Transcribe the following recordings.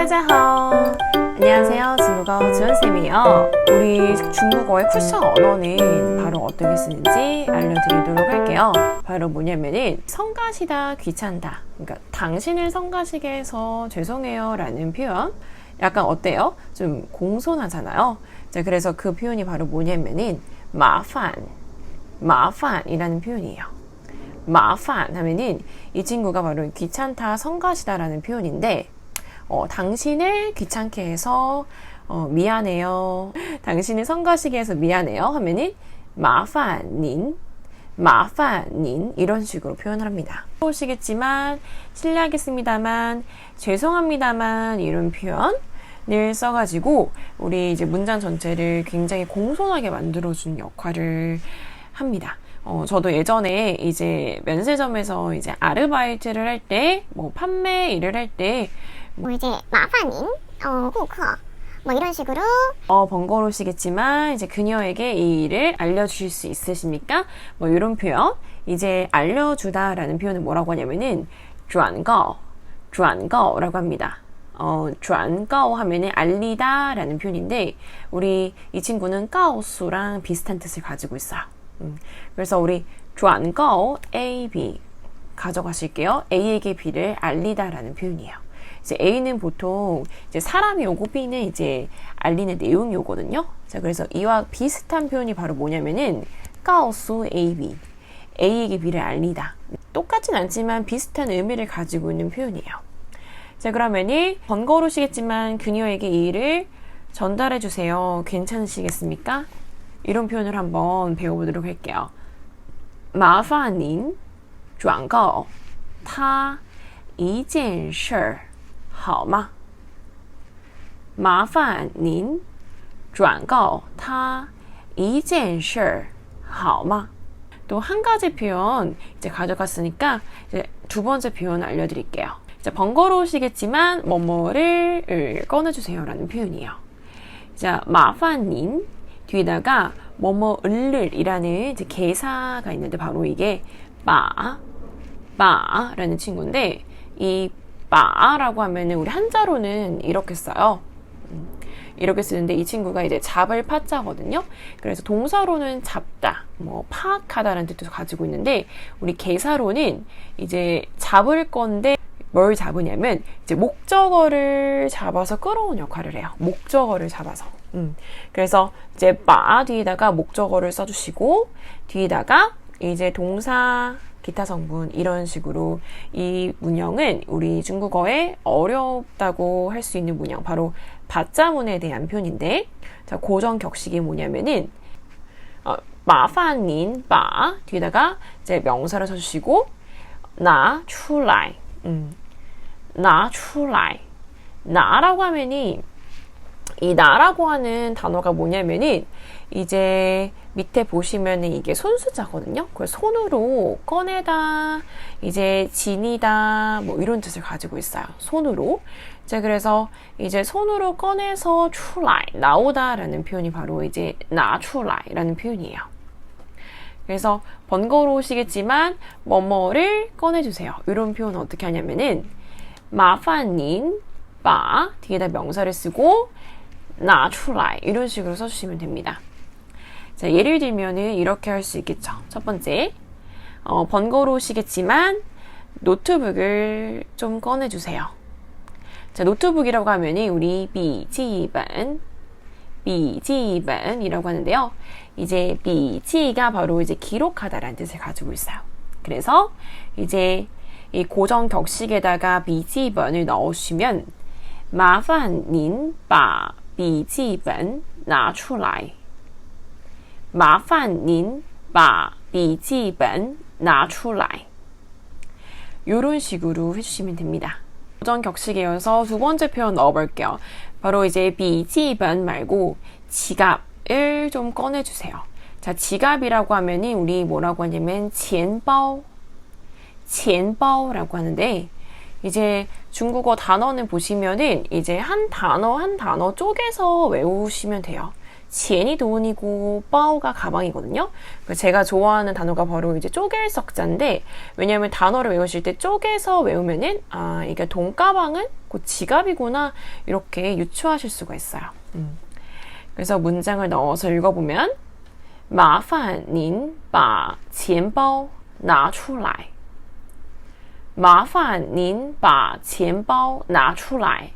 大家好. 안녕하세요. 중국어 지원쌤이에요. 우리 중국어의 쿠션 언어는 바로 어떻게 쓰는지 알려드리도록 할게요. 바로 뭐냐면은 성가시다, 귀찮다. 그러니까 당신을 성가시게 해서 죄송해요 라는 표현. 약간 어때요? 좀 공손하잖아요. 자, 그래서 그 표현이 바로 뭐냐면은 마판, 마판이라는 표현이에요. 마판 하면은 이 친구가 바로 귀찮다, 성가시다라는 표현인데 어, 당신을 귀찮게 해서 어, 미안해요. 당신을 성가시게 해서 미안해요. 하면은 마판닌, 마판닌 이런 식으로 표현을 합니다. 보시겠지만 실례하겠습니다만 죄송합니다만 이런 표현을 써가지고 우리 이제 문장 전체를 굉장히 공손하게 만들어준 역할을 합니다. 어, 저도 예전에 이제 면세점에서 이제 아르바이트를 할 때, 뭐 판매 일을 할 때, 뭐 이제 마파님, 어, 후커 뭐 이런 식으로 어 번거로우시겠지만 이제 그녀에게 이 일을 알려주실 수 있으십니까? 뭐 이런 표현 이제 알려주다라는 표현은 뭐라고 하냐면은 주안거 주안거라고 합니다. 어, 주안가오 하면은 알리다 라는 표현인데, 우리 이 친구는 까오수랑 비슷한 뜻을 가지고 있어요. 음, 그래서 우리 주안가오 A, B 가져가실게요. A에게 B를 알리다 라는 표현이에요. 이제 A는 보통 이제 사람이 오고 B는 이제 알리는 내용이 오거든요. 자, 그래서 이와 비슷한 표현이 바로 뭐냐면은 告诉 A, B. A에게 B를 알리다. 똑같진 않지만 비슷한 의미를 가지고 있는 표현이에요. 자, 그러면은 번거로우시겠지만 그녀에게 이 일을 전달해 주세요. 괜찮으시겠습니까? 이런 표현을 한번 배워보도록 할게요. 麻烦您转告他一件事儿 好吗？麻烦您转告他一件事儿好吗？ 또 한 가지 표현 이제 가져갔으니까 이제 두 번째 표현 알려드릴게요. 자, 번거로우시겠지만 뭐뭐를 꺼내주세요라는 표현이에요. 자, 麻烦您 뒤에다가 뭐뭐을을이라는 이제 개사가 있는데 바로 이게 바, 바라는 친구인데 이 바라고 하면은 우리 한자로는 이렇게 써요. 음, 이렇게 쓰는데 이 친구가 이제 잡을 파자거든요. 그래서 동사로는 잡다, 뭐 파악하다라는 뜻도 가지고 있는데 우리 개사로는 이제 잡을 건데 뭘 잡으냐면 이제 목적어를 잡아서 끌어온 역할을 해요. 목적어를 잡아서. 음. 그래서 이제 마 뒤에다가 목적어를 써주시고 뒤에다가 이제 동사 기타 성분 이런 식으로 이 문형은 우리 중국어에 어렵다고 할 수 있는 문형 바로 바자문에 대한 표현인데 자 고정 격식이 뭐냐면은 어, 마판닌 바 뒤에다가 이제 명사를 써주시고 나 출라이. 음, 나 출라이. 나라고 하면이 이 나라고 하는 단어가 뭐냐면은 이제 밑에 보시면은 이게 손수자거든요. 그래서 손으로 꺼내다, 이제 지니다, 뭐 이런 뜻을 가지고 있어요. 손으로. 자, 그래서 이제 손으로 꺼내서 출라이, 나오다라는 표현이 바로 이제 나 출라이라는 표현이에요. 그래서 번거로우시겠지만 뭐뭐를 꺼내주세요. 이런 표현은 어떻게 하냐면은 마판닌 바 뒤에다 명사를 쓰고 나 출라이 이런 식으로 써주시면 됩니다. 자, 예를 들면은 이렇게 할 수 있겠죠. 첫 번째, 어, 번거로우시겠지만 노트북을 좀 꺼내주세요. 자, 노트북이라고 하면은 우리 비지반, 비지반이라고 하는데요. 이제 비지가 바로 이제 기록하다라는 뜻을 가지고 있어요. 그래서 이제 이 고정 격식에다가 비지번을 넣으시면 麻烦您把 笔记本拿出来。麻烦您把笔记本拿出来. 이런 식으로 해주시면 됩니다. 고정 격식이어서 두 번째 표현 넣어볼게요. 바로 이제 비지번 말고 지갑을 좀 꺼내주세요. 자, 지갑이라고 하면은 우리 뭐라고 하냐면 钱包, 钱包라고 하는데 이제 중국어 단어는 보시면은 이제 한 단어 한 단어 쪼개서 외우시면 돼요. 钱이 돈이고 바오가 가방이거든요. 그 제가 좋아하는 단어가 바로 이제 쪼갤석자인데 왜냐하면 단어를 외우실 때 쪼개서 외우면은 아 이게 돈가방은 곧 지갑이구나 이렇게 유추하실 수가 있어요. 음. 그래서 문장을 넣어서 읽어보면 麻烦您把钱包拿出来. 麻烦您把钱包拿出来.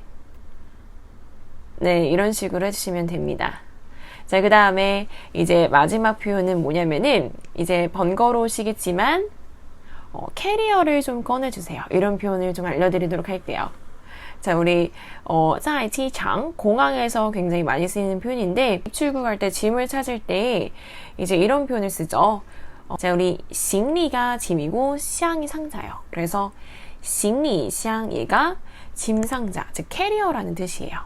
네, 이런 식으로 해주시면 됩니다. 자, 그 다음에 이제 마지막 표현은 뭐냐면은 이제 번거로우시겠지만 어, 캐리어를 좀 꺼내주세요. 이런 표현을 좀 알려드리도록 할게요. 자, 우리 어, 在机场 공항에서 굉장히 많이 쓰이는 표현인데 출국할 때 짐을 찾을 때 이제 이런 표현을 쓰죠. 어, 자, 우리 行李가 짐이고 箱이 상자예요. 그래서 行李箱 얘가 짐 상자, 즉 캐리어라는 뜻이에요.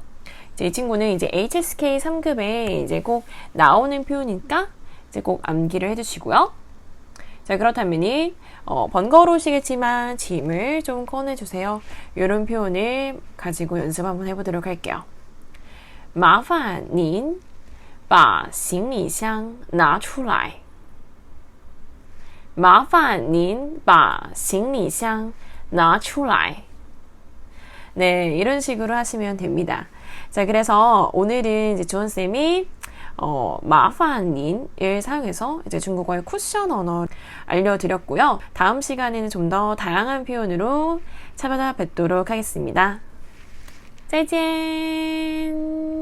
이제 이 친구는 이제 HSK 3급에 이제 꼭 나오는 표현이니까 이제 꼭 암기를 해주시고요. 자, 그렇다면이 어, 번거로우시겠지만 짐을 좀 꺼내주세요. 이런 표현을 가지고 연습 한번 해보도록 할게요. 麻烦您把行李箱拿出来. 麻烦您把行李箱拿出来. 네, 이런 식으로 하시면 됩니다. 자, 그래서 오늘은 이제 주원쌤이 어, 마파닌을 사용해서 이제 중국어의 쿠션 언어 알려드렸고요. 다음 시간에는 좀 더 다양한 표현으로 찾아뵙도록 하겠습니다. 再见!